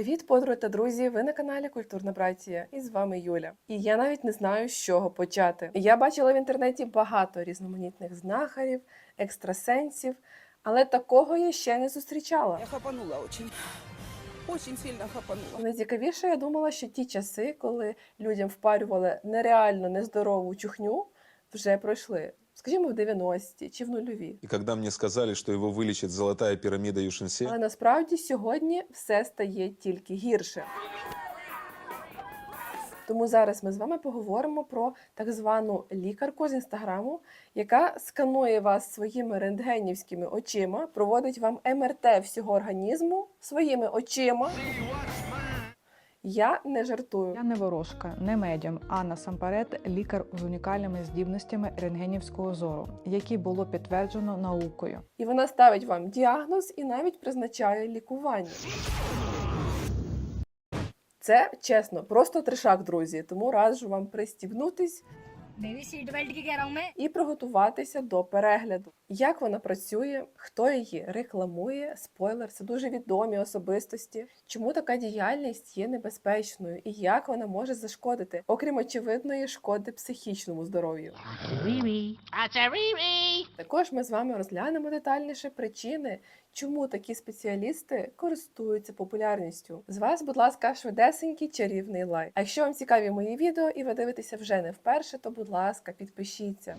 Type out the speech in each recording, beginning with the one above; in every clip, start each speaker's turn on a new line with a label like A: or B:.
A: Привіт, подруги та друзі! Ви на каналі Культурна Братія, і з вами Юля. І я навіть не знаю, з чого почати. Я бачила в інтернеті багато різноманітних знахарів, екстрасенсів, але такого я ще не зустрічала.
B: Я хапанула очень. Очень сильно хапанула.
A: Найцікавіше, я думала, що ті часи, коли людям впарювали нереально нездорову чухню, вже пройшли. Скажімо, в 90-ті чи в нульові.
C: И когда мне сказали, что его вылечит золотая пирамида Юшинсе,
A: Але насправді сьогодні все стає тільки гірше. Тому зараз ми з вами поговоримо про так звану лікарку з інстаграму, яка сканує вас своїми рентгенівськими очима, проводить вам МРТ всього організму своїми очима. Я не жартую.
D: Я не ворожка, не медіум, а насамперед лікар з унікальними здібностями рентгенівського зору, які було підтверджено наукою.
A: І вона ставить вам діагноз і навіть призначає лікування. Це чесно, просто трешак, друзі. Тому раджу вам пристібнутись
E: Бейбі сіт бельт ме.
A: і приготуватися до перегляду. Як вона працює, хто її рекламує? Спойлер, це дуже відомі особистості. Чому така діяльність є небезпечною і як вона може зашкодити, окрім очевидної шкоди психічному здоров'ю? Також ми з вами розглянемо детальніше причини, чому такі спеціалісти користуються популярністю. З вас, будь ласка, швидесенький чарівний лайк. А якщо вам цікаві мої відео і ви дивитеся вже не вперше, то будь ласка, підпишіться.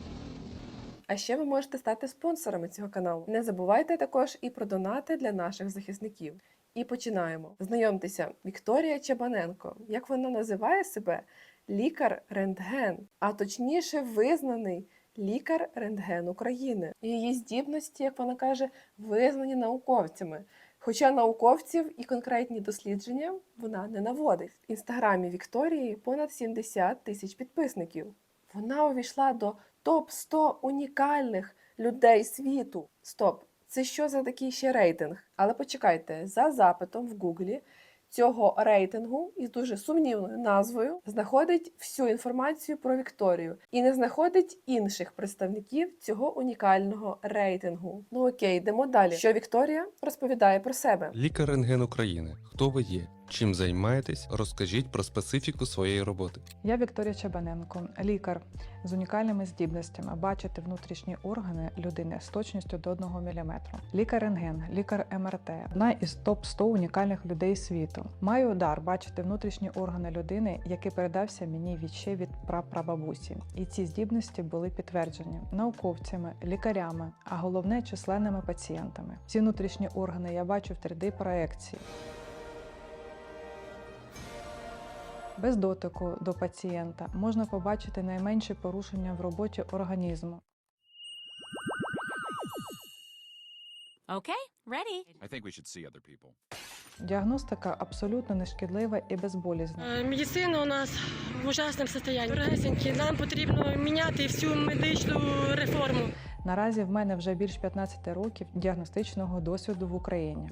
A: А ще ви можете стати спонсорами цього каналу. Не забувайте також і про донати для наших захисників. І починаємо. Знайомтеся, Вікторія Чабаненко. Як вона називає себе? Лікар рентген, а точніше, визнаний лікар рентген України. Її здібності, як вона каже, визнані науковцями. Хоча науковців і конкретні дослідження вона не наводить. В інстаграмі Вікторії понад 70 тисяч підписників. Вона увійшла до топ 100 унікальних людей світу. Стоп, це що за такий ще рейтинг? Але почекайте, за запитом в Гуглі цього рейтингу із дуже сумнівною назвою знаходить всю інформацію про Вікторію і не знаходить інших представників цього унікального рейтингу. Ну окей, йдемо далі. Що Вікторія розповідає про себе?
F: Лікар рентген України. Хто ви є? Чим займаєтесь? Розкажіть про специфіку своєї роботи.
D: Я Вікторія Чабаненко, лікар з унікальними здібностями бачити внутрішні органи людини з точністю до 1 мм. Лікар рентген, лікар МРТ, одна із топ 100 унікальних людей світу. Маю дар бачити внутрішні органи людини, який передався мені від ще від прапрабабусі. І ці здібності були підтверджені науковцями, лікарями, а головне численними пацієнтами. Ці внутрішні органи я бачу в 3D проекції. Без дотику до пацієнта можна побачити найменші порушення в роботі організму.
G: Okay, ready.
H: I think we should see other people.
D: Діагностика абсолютно нешкідлива і безболізна.
I: Е, Медицина у нас в ужасному стані. Дорогесенькі, нам потрібно міняти всю медичну реформу.
D: Наразі в мене вже більш 15 років діагностичного досвіду в Україні,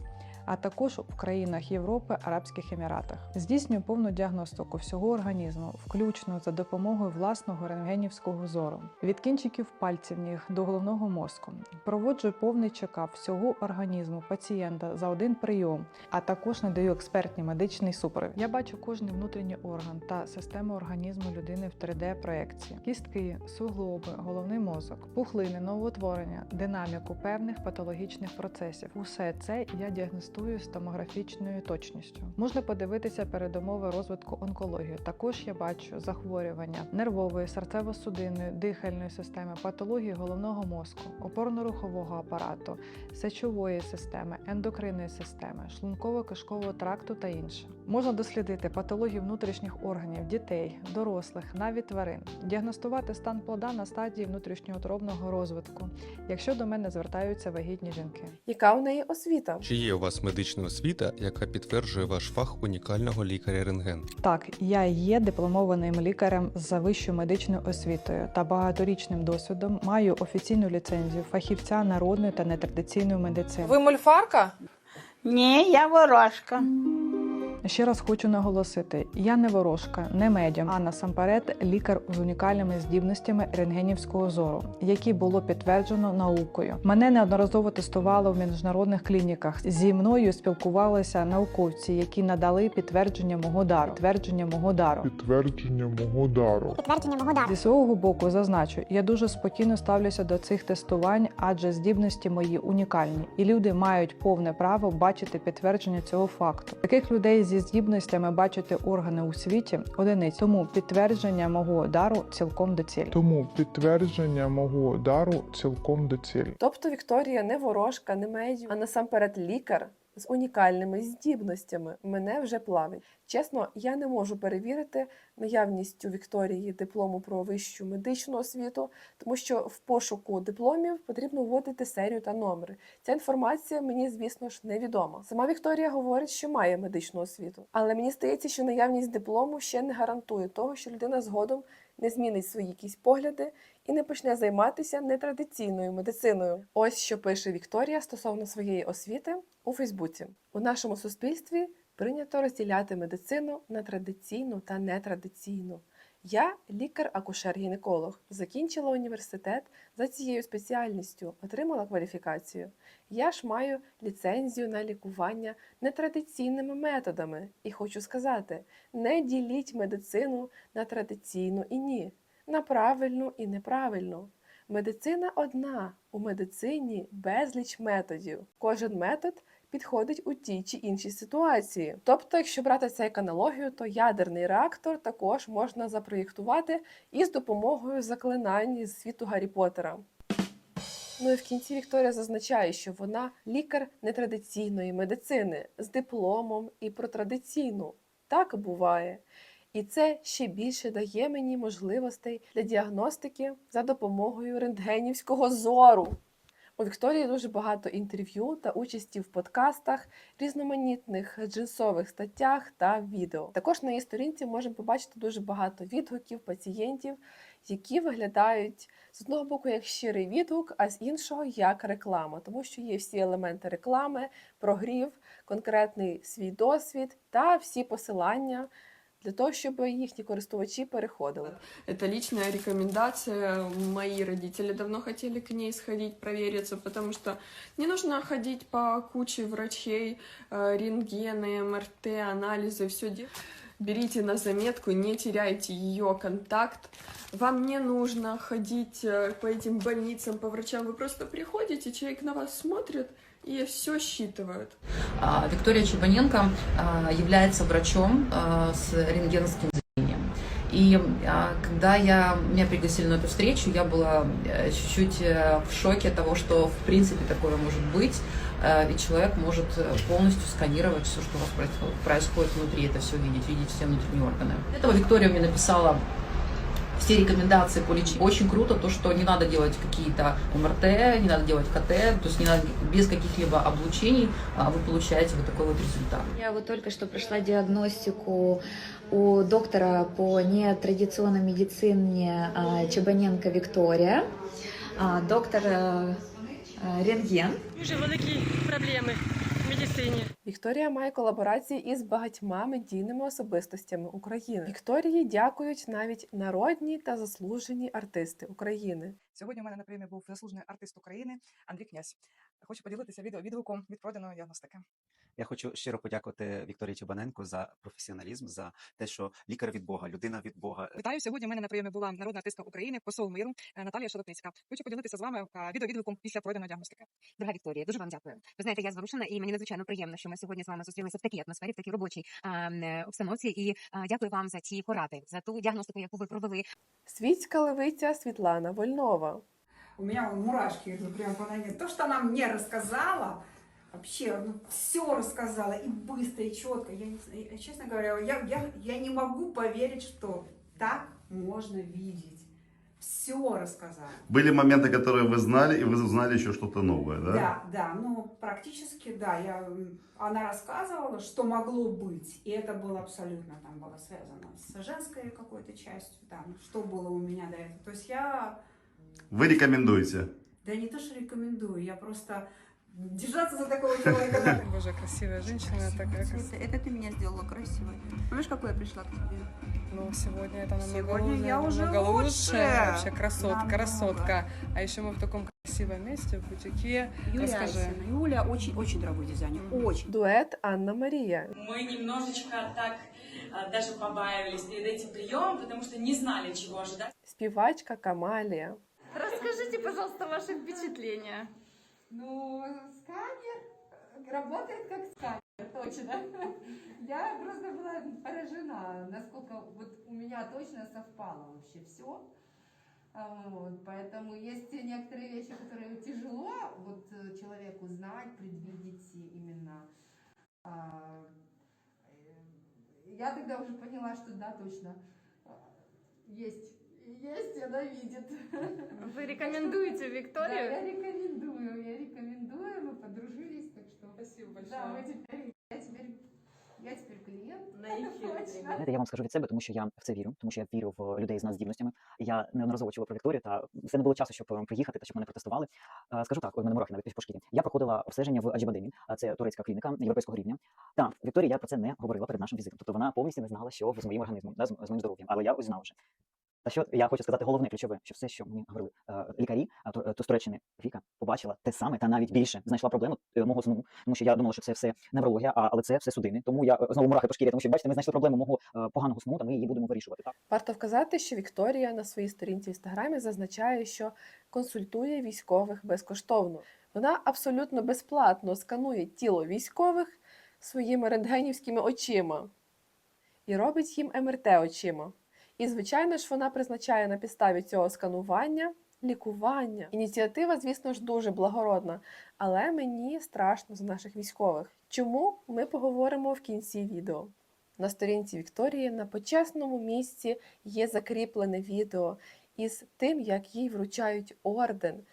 D: а також в країнах Європи, Арабських Еміратах. Здійснюю повну діагностику всього організму, включно за допомогою власного рентгенівського зору, від кінчиків пальців ніг до головного мозку. Проводжу повний чекап всього організму пацієнта за один прийом, а також надаю експертний медичний супровід. Я бачу кожний внутрішній орган та систему організму людини в 3D-проекції: кістки, суглоби, головний мозок, пухлини, новоутворення, динаміку певних патологічних процесів. Усе це я діагностую з томографічною точністю. Можна подивитися передумови розвитку онкології. Також я бачу захворювання нервової, серцево-судинної, дихальної системи, патології головного мозку, опорно-рухового апарату, сечової системи, ендокринної системи, шлунково-кишкового тракту та інше. Можна дослідити патології внутрішніх органів дітей, дорослих, навіть тварин, діагностувати стан плода на стадії внутрішньоутробного розвитку, якщо до мене звертаються вагітні жінки.
A: Яка у неї освіта?
F: Чи є у вас медична освіта, яка підтверджує ваш фах унікального лікаря рентген?
D: Так, я є дипломованим лікарем за вищою медичною освітою та багаторічним досвідом. Маю офіційну ліцензію фахівця народної та нетрадиційної медицини.
J: Ви мольфарка?
B: Ні, я ворожка.
D: Ще раз хочу наголосити: я не ворожка, не медіум, а насамперед лікар з унікальними здібностями рентгенівського зору, які було підтверджено наукою. Мене неодноразово тестували в міжнародних клініках. Зі мною спілкувалися науковці, які надали підтвердження мого дару. Підтвердження мого дару.
G: підтвердження мого дару.
D: Підтвердження Зі свого боку зазначу, я дуже спокійно ставлюся до цих тестувань, адже здібності мої унікальні, і люди мають повне право бачити підтвердження цього факту. Таких людей зі здібностями бачити органи у світі одиниць. Тому підтвердження мого дару цілком доцільне.
G: Тому підтвердження мого дару цілком доцільне.
A: Тобто Вікторія не ворожка, не медіум, а насамперед лікар з унікальними здібностями мене вже плавить. Чесно, я не можу перевірити наявність у Вікторії диплому про вищу медичну освіту, тому що в пошуку дипломів потрібно вводити серію та номери. Ця інформація мені, звісно ж, невідома. Сама Вікторія говорить, що має медичну освіту, але мені здається, що наявність диплому ще не гарантує того, що людина згодом не змінить свої якісь погляди і не почне займатися нетрадиційною медициною. Ось що пише Вікторія стосовно своєї освіти у Фейсбуці. У нашому суспільстві прийнято розділяти медицину на традиційну та нетрадиційну. Я лікар-акушер-гінеколог, закінчила університет за цією спеціальністю, отримала кваліфікацію. Я ж маю ліцензію на лікування нетрадиційними методами. І хочу сказати: не діліть медицину на традиційну і ні, на правильну і неправильну. Медицина одна, у медицині безліч методів. Кожен метод підходить у тій чи іншій ситуації. Тобто, якщо брати це як аналогію, то ядерний реактор також можна запроєктувати із допомогою заклинань з світу Гаррі Поттера. Ну і в кінці Вікторія зазначає, що вона лікар нетрадиційної медицини з дипломом і про традиційну. Так буває. І це ще більше дає мені можливостей для діагностики за допомогою рентгенівського зору. У Вікторії дуже багато інтерв'ю та участі в подкастах, різноманітних джинсових статтях та відео. Також на її сторінці можемо побачити дуже багато відгуків пацієнтів, які виглядають з одного боку як щирий відгук, а з іншого як реклама, тому що є всі елементи реклами, прогрів, конкретний свій досвід та всі посилання для того, щоб їхні користувачі переходили.
H: Это личная рекомендация. Мои родители давно хотели к ней сходить, провериться, потому что не нужно ходить по куче врачей, э, рентгены, МРТ, анализы, все. Берите на заметку, не теряйте ее контакт. Вам не нужно ходить э, по этим больницам, по врачам. Вы просто приходите, человек на вас смотрит и все считывает.
J: А, Виктория Чебаненко а, является врачом а, с рентгеновским. И а, когда я, меня пригласили на эту встречу, я была э, чуть-чуть э, в шоке того, что в принципе такое может быть. Э, Ведь человек может полностью сканировать все, что у вас происход- происходит внутри, это все видеть, видеть все внутренние органы. Этого Виктория мне написала все рекомендации по лечению. Очень круто то, что не надо делать какие-то МРТ, не надо делать КТ, то есть не надо без каких-либо облучений а, вы получаете вот такой вот результат.
K: Я вот только что прошла диагностику у доктора по нетрадиционной медицине Чебаненко Виктория, А, доктор э, э, рентген.
I: Дуже великі проблеми в медицині.
A: Вікторія має колаборації із багатьма медійними особистостями України. Вікторії дякують навіть народні та заслужені артисти України.
L: Сьогодні у мене на прийомі був заслужений артист України Андрій Князь. Хочу поділитися відео відгуком від пройденої діагностики.
M: Я хочу щиро подякувати Вікторії Чебаненко за професіоналізм, за те, що лікар від Бога, людина від Бога.
L: Вітаю! Сьогодні у мене на прийомі була народна артистка України, посол миру е, Наталія Шелепницька. Хочу поділитися з вами е, після пройденої діагностики.
N: Дорога Вікторія, дуже вам дякую. Ви знаєте, я зворушена, і мені надзвичайно приємно, що ми сьогодні з вами зустрілися в такій атмосфері, в такій робочій а, е, обстановці. І а, дякую вам за ті поради, за ту діагностику, яку ви провели.
A: Світська левиця Світлана Вольнова.
B: У меня мурашки идут прямо по ноге. То, что она мне рассказала, вообще, ну, все рассказала, и быстро, и четко. Я, не честно говоря, я, я, я не могу поверить, что так можно видеть. Все рассказала.
O: Были моменты, которые вы знали, и вы узнали еще что-то новое, да?
B: Да, да, ну, практически, да. Я, она рассказывала, что могло быть, и это было абсолютно там было связано с женской какой-то частью, там, что было у меня до этого. То есть я
O: Вы рекомендуете?
B: Да не то, что рекомендую, я просто держаться за такого человека.
H: Боже, красивая женщина такая.
B: Это, это ты меня сделала красивой. Помнишь, какой я пришла к тебе?
H: Ну, сегодня это намного
B: Сегодня
H: лучше,
B: я уже
H: намного
B: лучше.
H: Вообще красотка,
B: Намного.
H: красотка. А еще мы в таком красивом месте, в бутике.
B: Юля
H: Расскажи.
B: Асина. Юля очень, очень дорогой дизайнер. Очень.
A: Дует Анна Марія.
P: Мы немножечко так а, даже побаивались перед этим приемом, потому что не знали, чего ожидать.
A: Співачка Камалія.
Q: Расскажите, пожалуйста, ваши впечатления.
B: Ну, сканер работает как сканер, точно. Я просто была поражена, насколько вот у меня точно совпало вообще все. Вот, поэтому есть некоторые вещи, которые тяжело вот э, человеку знать, предвидеть именно. А, э, Я тогда уже поняла, что да, точно а, есть, есть, она видит.
Q: Вы рекомендуете
B: Да, я
Q: Викторию?
B: рекомендую, я рекомендую, мы подружились, так что...
H: Спасибо большое.
B: Да, мы теперь, я теперь, я теперь клиент. Точно.
M: Знаєте, я вам скажу від себе, тому що я в це вірю, тому що я вірю в людей з надздібностями. Я неодноразово чула про Вікторію, та все не було часу, щоб е, приїхати та щоб мене протестували. Е, Скажу так, ой, в мене мурахи навіть по шкірі. Я проходила обстеження в Аджібадемі, а це турецька клініка європейського рівня. Та Вікторії я про це не говорила перед нашим візитом. Тобто вона повністю не знала, що з моїм організмом, да, з, з моїм здоров'ям. Але я ось знав вже. Та що я хочу сказати, головне ключове, що все, що мені говорили е, лікарі, а то, е, з Туреччини Віка побачила те саме, та навіть більше знайшла проблему е, мого сну, тому що я думала, що це все неврологія, але це все судини. Тому я е, знову мурахи по шкірі, тому що бачите, ми знайшли проблему мого е, поганого сну, та ми її будемо вирішувати. Так?
A: Варто вказати, що Вікторія на своїй сторінці в інстаграмі зазначає, що консультує військових безкоштовно. Вона абсолютно безплатно сканує тіло військових своїми рентгенівськими очима і робить їм МРТ очима. І, звичайно ж, вона призначає на підставі цього сканування лікування. Ініціатива, звісно ж, дуже благородна, але мені страшно за наших військових. Чому ми поговоримо в кінці відео? На сторінці Вікторії на почесному місці є закріплене відео із тим, як їй вручають орден.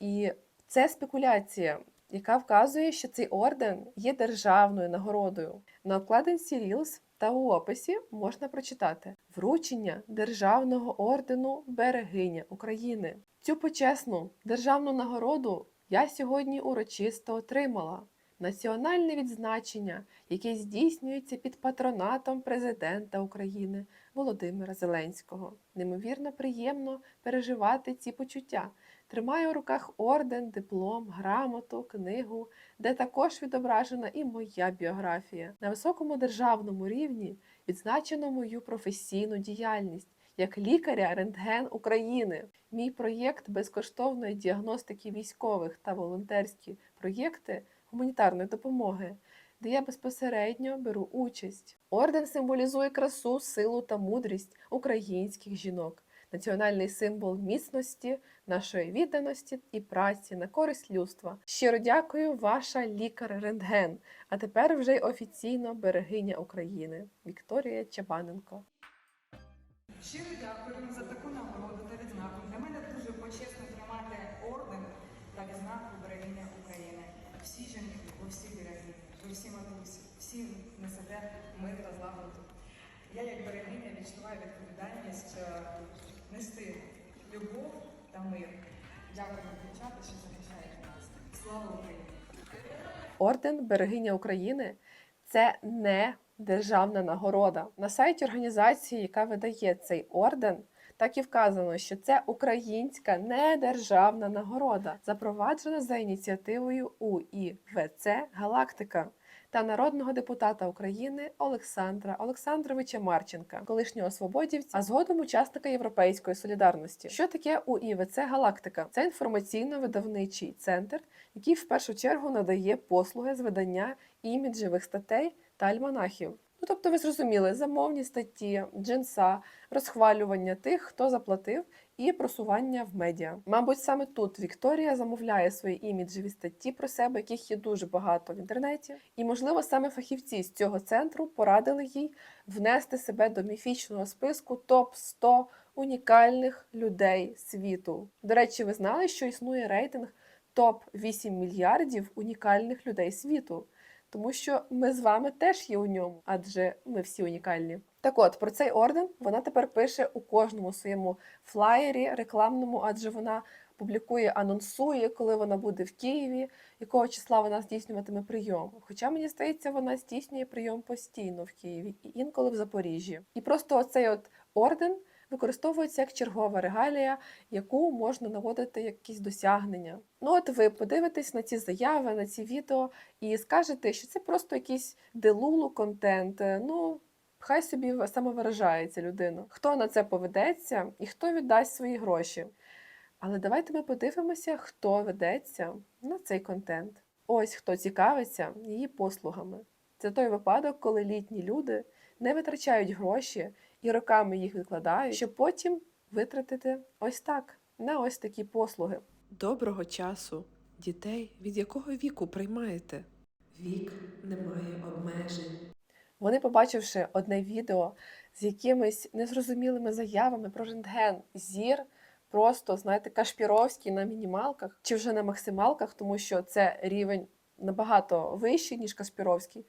A: І це спекуляція, яка вказує, що цей орден є державною нагородою. На обкладинці Reels та у описі можна прочитати вручення державного ордену Берегиня України. Цю почесну державну нагороду я сьогодні урочисто отримала. Національне відзначення, яке здійснюється під патронатом президента України Володимира Зеленського. Неймовірно приємно переживати ці почуття. Тримаю у руках орден, диплом, грамоту, книгу, де також відображена і моя біографія. На високому державному рівні відзначено мою професійну діяльність як лікаря рентген України. Мій проєкт безкоштовної діагностики військових та волонтерські проєкти гуманітарної допомоги, де я безпосередньо беру участь. Орден символізує красу, силу та мудрість українських жінок, національний символ міцності, нашої відданості і праці на користь людства. Щиро дякую, ваша лікар-рентген. А тепер вже й офіційно берегиня України Вікторія Чабаненко.
B: Щиро дякую за таку нагороду та відзнаку. Для мене дуже почесно тримати орден та відзнаку берегиня України. Всі жінки, ви всі берегині, ви всі матусі, всі несете мир та злагоду. Я як берегиня відчуваю відповідальність е, нести любов та мир. Дякую, дівчата, що захищаєте нас. Слава Україні!
A: Орден Берегиня України це не державна нагорода. На сайті організації, яка видає цей орден, так і вказано, що це українська недержавна нагорода, запроваджена за ініціативою УІВЦ Галактика та народного депутата України Олександра Олександровича Марченка, колишнього свободівця, а згодом учасника Європейської солідарності. Що таке УІВЦ Галактика? Це інформаційно-видавничий центр, який в першу чергу надає послуги з видання іміджевих статей та альманахів. Ну, тобто, ви зрозуміли, замовні статті, джинса, розхвалювання тих, хто заплатив, і просування в медіа. Мабуть, саме тут Вікторія замовляє свої іміджеві статті про себе, яких є дуже багато в інтернеті. І, можливо, саме фахівці з цього центру порадили їй внести себе до міфічного списку топ 100 унікальних людей світу. До речі, ви знали, що існує рейтинг топ 8 мільярдів унікальних людей світу тому що ми з вами теж є у ньому, адже ми всі унікальні. Так от про цей орден вона тепер пише у кожному своєму флаєрі рекламному, адже вона публікує, анонсує, коли вона буде в Києві, якого числа вона здійснюватиме прийом. Хоча мені здається, вона здійснює прийом постійно в Києві і інколи в Запоріжжі. І просто оцей от орден використовується як чергова регалія, яку можна наводити якісь досягнення. Ну от ви подивитесь на ці заяви, на ці відео і скажете, що це просто якийсь делулу контент. Ну. Хай собі самовиражається людина. Хто на це поведеться і хто віддасть свої гроші. Але давайте ми подивимося, хто ведеться на цей контент. Ось хто цікавиться її послугами. Це той випадок, коли літні люди не витрачають гроші і роками їх відкладають, щоб потім витратити ось так на ось такі послуги. Доброго часу, дітей, від якого віку приймаєте? Вік не має обмежень. Вони, побачивши одне відео з якимись незрозумілими заявами про рентген, зір, просто, знаєте, Кашпіровський на мінімалках чи вже на максималках, тому що це рівень набагато вищий, ніж Каспіровський.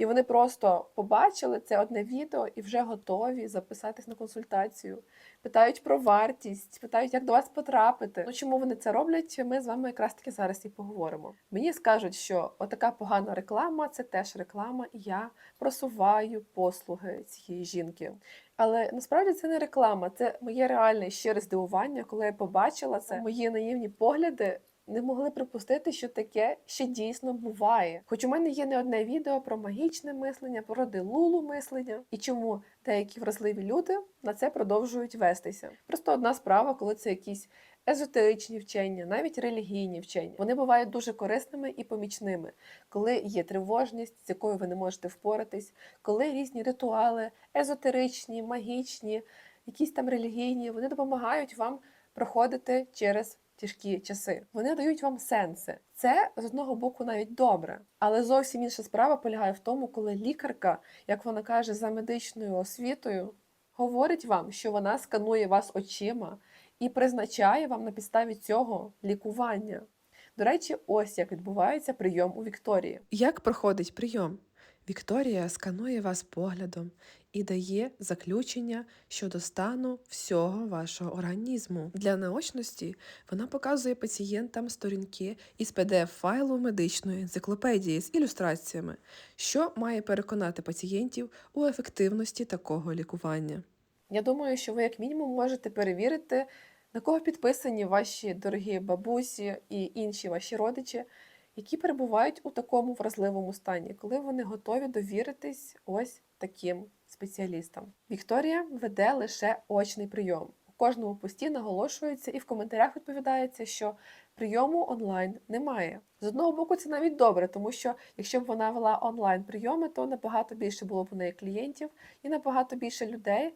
A: І вони просто побачили це одне відео і вже готові записатись на консультацію. Питають про вартість, питають, як до вас потрапити. Ну чому вони це роблять? Ми з вами якраз таки зараз і поговоримо. Мені скажуть, що отака погана реклама це теж реклама, і я просуваю послуги цієї жінки. Але насправді це не реклама, це моє реальне щире здивування, коли я побачила це. Мої наївні погляди не могли припустити, що таке ще дійсно буває. Хоч у мене є не одне відео про магічне мислення, про делулу мислення і чому деякі вразливі люди на це продовжують вестися. Просто одна справа, коли це якісь езотеричні вчення, навіть релігійні вчення. Вони бувають дуже корисними і помічними, коли є тривожність, з якою ви не можете впоратись, коли різні ритуали, езотеричні, магічні, якісь там релігійні, вони допомагають вам проходити через тяжкі часи. Вони дають вам сенси. Це з одного боку навіть добре, але зовсім інша справа полягає в тому, коли лікарка, як вона каже, за медичною освітою, говорить вам, що вона сканує вас очима і призначає вам на підставі цього лікування. До речі, ось як відбувається прийом у Вікторії. Як проходить прийом? Вікторія сканує вас поглядом і дає заключення щодо стану всього вашого організму. Для наочності вона показує пацієнтам сторінки із PDF-файлу медичної енциклопедії з ілюстраціями, що має переконати пацієнтів у ефективності такого лікування. Я думаю, що ви, як мінімум, можете перевірити, на кого підписані ваші дорогі бабусі і інші ваші родичі, які перебувають у такому вразливому стані, коли вони готові довіритись ось таким спеціалістам. Вікторія веде лише очний прийом. У кожному пості наголошується і в коментарях відповідається, що прийому онлайн немає. З одного боку, це навіть добре, тому що якщо б вона вела онлайн прийоми, то набагато більше було б у неї клієнтів і набагато більше людей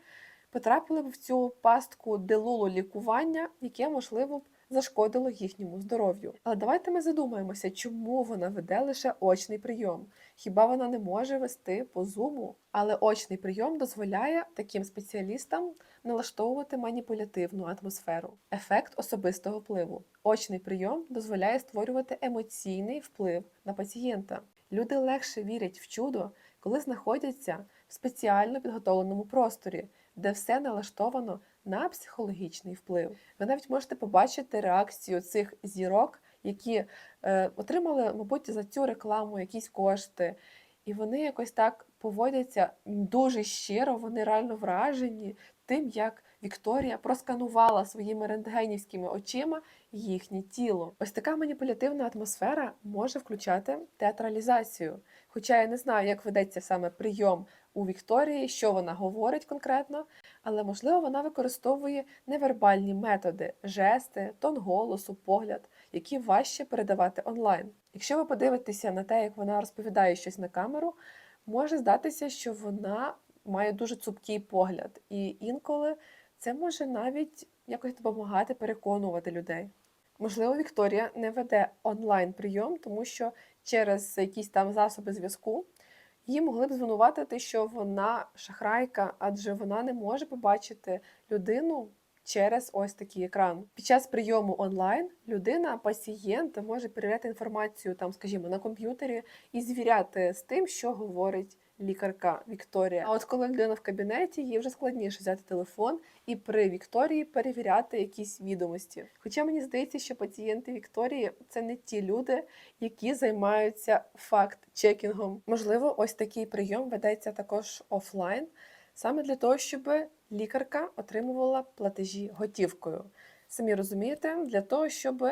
A: потрапили б в цю пастку делулу лікування, яке можливо б зашкодило їхньому здоров'ю. Але давайте ми задумаємося, чому вона веде лише очний прийом. Хіба вона не може вести по зуму? Але очний прийом дозволяє таким спеціалістам налаштовувати маніпулятивну атмосферу, ефект особистого впливу. Очний прийом дозволяє створювати емоційний вплив на пацієнта. Люди легше вірять в чудо, коли знаходяться в спеціально підготовленому просторі, де все налаштовано на психологічний вплив. Ви навіть можете побачити реакцію цих зірок, які е, отримали, мабуть, за цю рекламу якісь кошти. І вони якось так поводяться дуже щиро, вони реально вражені тим, як Вікторія просканувала своїми рентгенівськими очима їхнє тіло. Ось така маніпулятивна атмосфера може включати театралізацію. Хоча я не знаю, як ведеться саме прийом у Вікторії, що вона говорить конкретно, але можливо вона використовує невербальні методи, жести, тон голосу, погляд, які важче передавати онлайн. Якщо ви подивитеся на те, як вона розповідає щось на камеру, може здатися, що вона має дуже цупкий погляд, і інколи це може навіть якось допомагати переконувати людей. Можливо, Вікторія не веде онлайн прийом, тому що через якісь там засоби зв'язку її могли б звинуватити, що вона шахрайка, адже вона не може побачити людину через ось такий екран. Під час прийому онлайн людина, пацієнт може перевіряти інформацію там, скажімо, на комп'ютері і звіряти з тим, що говорить лікарка Вікторія. А от коли людина в кабінеті, їй вже складніше взяти телефон і при Вікторії перевіряти якісь відомості. Хоча мені здається, що пацієнти Вікторії це не ті люди, які займаються факт-чекінгом. Можливо, ось такий прийом ведеться також офлайн, саме для того, щоб лікарка отримувала платежі готівкою. Самі розумієте, для того, щоб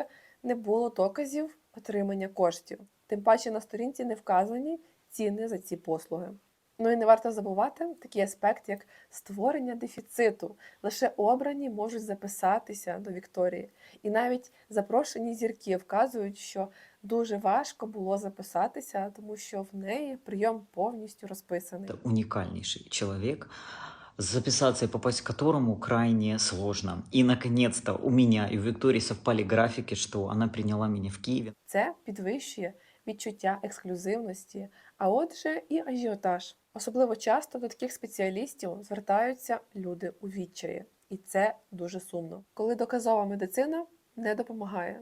A: не було доказів отримання коштів. Тим паче на сторінці не вказані ціни за ці послуги. Ну і не варто забувати такий аспект, як створення дефіциту. Лише обрані можуть записатися до Вікторії. І навіть запрошені зірки вказують, що дуже важко було записатися, тому що в неї прийом повністю розписаний.
R: Это уникальнейший человек, записаться и попасть к которому крайне сложно. И, наконец-то, у меня и у Виктории совпали графики, что она приняла меня в Киеве.
A: Це підвищує відчуття ексклюзивності, а отже, і ажіотаж. Особливо часто до таких спеціалістів звертаються люди у відчаї, і це дуже сумно. Коли доказова медицина не допомагає,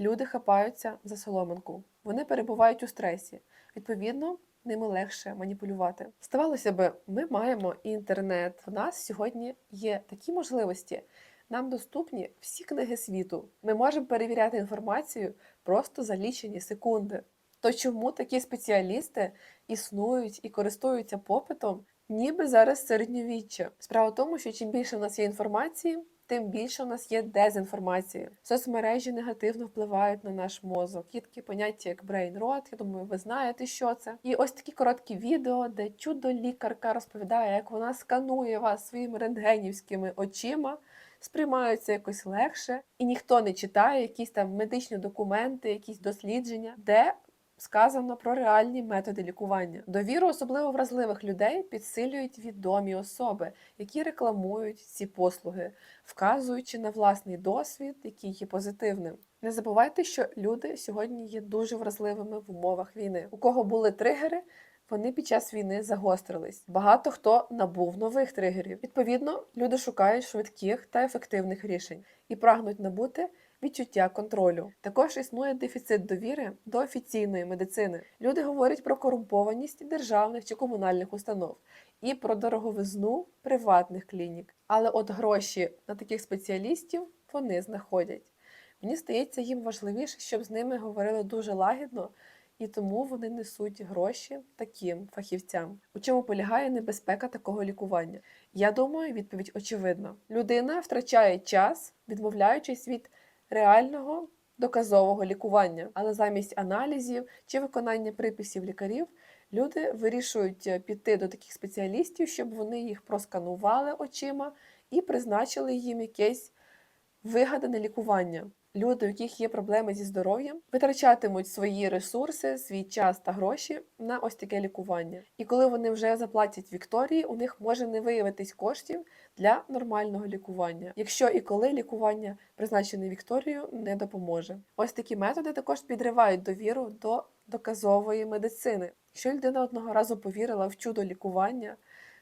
A: люди хапаються за соломинку, вони перебувають у стресі. Відповідно, ними легше маніпулювати. Здавалося би, ми маємо інтернет. У нас сьогодні є такі можливості. Нам доступні всі книги світу. Ми можемо перевіряти інформацію просто за лічені секунди. То чому такі спеціалісти існують і користуються попитом, ніби зараз середньовіччя? Справа в тому, що чим більше в нас є інформації, тим більше у нас є дезінформації. Соцмережі негативно впливають на наш мозок. Є такі поняття, як rot, я думаю, ви знаєте, що це. І ось такі короткі відео, де чудо лікарка розповідає, як вона сканує вас своїми рентгенівськими очима. Сприймаються якось легше, і ніхто не читає якісь там медичні документи, якісь дослідження, де сказано про реальні методи лікування. Довіру особливо вразливих людей підсилюють відомі особи, які рекламують ці послуги, вказуючи на власний досвід, який є позитивним. Не забувайте, що люди сьогодні є дуже вразливими в умовах війни. У кого були тригери, вони під час війни загострились. Багато хто набув нових тригерів. Відповідно, люди шукають швидких та ефективних рішень і прагнуть набути відчуття контролю. Також існує дефіцит довіри до офіційної медицини. Люди говорять про корумпованість державних чи комунальних установ і про дороговизну приватних клінік. Але от гроші на таких спеціалістів вони знаходять. Мені здається, їм важливіше, щоб з ними говорили дуже лагідно, і тому вони несуть гроші таким фахівцям. У чому полягає небезпека такого лікування? Я думаю, відповідь очевидна. Людина втрачає час, відмовляючись від реального доказового лікування, але замість аналізів чи виконання приписів лікарів. Люди вирішують е, піти до таких спеціалістів, щоб вони їх просканували очима і призначили їм якесь вигадане лікування. Люди, у яких є проблеми зі здоров'ям, витрачатимуть свої ресурси, свій час та гроші на ось таке лікування. І коли вони вже заплатять Вікторії, у них може не виявитись коштів для нормального лікування, якщо і коли лікування, призначене Вікторією, не допоможе. Ось такі методи також підривають довіру до доказової медицини. Якщо людина одного разу повірила в чудо лікування,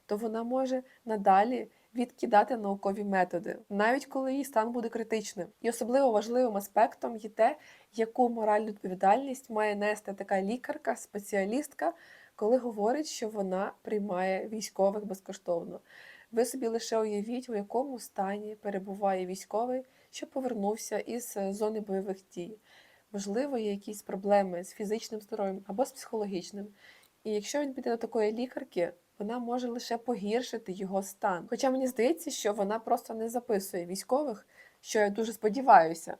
A: то вона може надалі відкидати наукові методи, навіть коли її стан буде критичним. І особливо важливим аспектом є те, яку моральну відповідальність має нести така лікарка, спеціалістка, коли говорить, що вона приймає військових безкоштовно. Ви собі лише уявіть, у якому стані перебуває військовий, що повернувся із е, зони бойових дій. Можливо, є якісь проблеми з фізичним здоров'ям або з психологічним. І якщо він піде до такої лікарки, вона може лише погіршити його стан. Хоча мені здається, що вона просто не записує військових, що я дуже сподіваюся,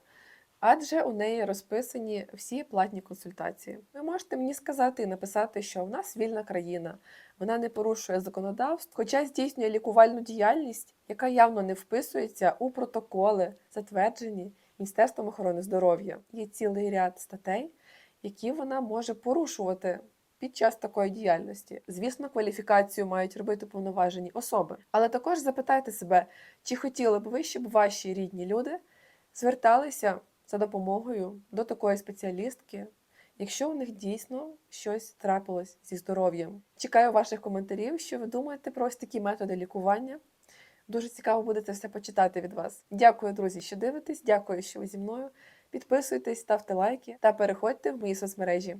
A: адже у неї розписані всі платні консультації. Ви можете мені сказати і написати, що в нас вільна країна, вона не порушує законодавство, хоча здійснює лікувальну діяльність, яка явно не вписується у протоколи, затверджені Міністерством охорони здоров'я. Є цілий ряд статей, які вона може порушувати під час такої діяльності. Звісно, кваліфікацію мають робити повноважені особи. Але також запитайте себе, чи хотіли б ви, щоб ваші рідні люди зверталися за допомогою до такої спеціалістки, якщо у них дійсно щось трапилось зі здоров'ям. Чекаю ваших коментарів, що ви думаєте про ось такі методи лікування. Дуже цікаво буде це все почитати від вас. Дякую, друзі, що дивитесь. Дякую, що ви зі мною. Підписуйтесь, ставте лайки та переходьте в мої соцмережі.